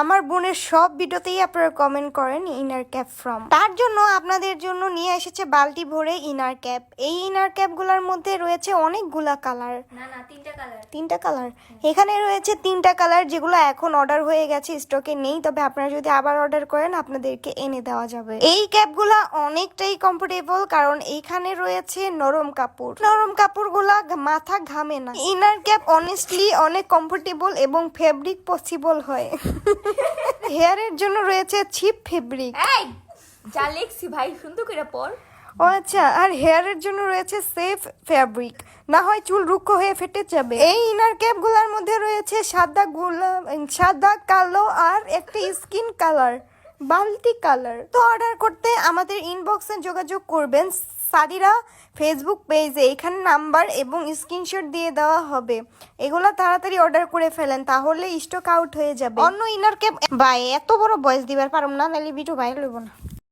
আমার বোনের সব ভিডিওতেই আপনারা কমেন্ট করেন ইনার ক্যাপ ফ্রম তার জন্য আপনাদের জন্য নিয়ে এসেছে বালতি ভরে ইনার ক্যাপ এই ইনার ক্যাপগুলোর মধ্যে রয়েছে অনেকগুলা কালার না না তিনটা কালার তিনটা কালার এখানে রয়েছে তিনটা কালার যেগুলো এখন অর্ডার হয়ে গেছে স্টকে নেই তবে আপনারা যদি আবার অর্ডার করেন আপনাদেরকে এনে দেওয়া যাবে। এই ক্যাপগুলা অনেকটাই কমফোর্টেবল কারণ এইখানে রয়েছে নরম কাপড়। নরম কাপড়গুলা মাথা ঘামে না। ইনার ক্যাপ অনেস্টলি অনেক কমফোর্টেবল এবং ফেব্রিক পসিবল হয়। হেয়ারের জন্য রয়েছে চিপ ফেব্রিক। এই যা লিখছি ভাই সুন্দর করে পড়। ও আচ্ছা আর হেয়ারের জন্য রয়েছে সেফ ফ্যাব্রিক না হয় চুল রুক্ষ হয়ে ফেটে যাবে। এই ইনার ক্যাপগুলোর মধ্যে রয়েছে সাদা গোলাপ সাদা কালো আর একটা স্কিন কালার বালতি কালার তো অর্ডার করতে আমাদের ইনবক্সে যোগাযোগ করবেন সাদিরা ফেসবুক পেজে এখানে নাম্বার এবং স্ক্রিনশট দিয়ে দেওয়া হবে। এগুলো তাড়াতাড়ি অর্ডার করে ফেলেন, তাহলে স্টক আউট হয়ে যাবে। অন্য ইনার ক্যাপ বাই এত বড় বয়স দিবার পারম না, নাহলে ভিডিও বাইরে লইব না।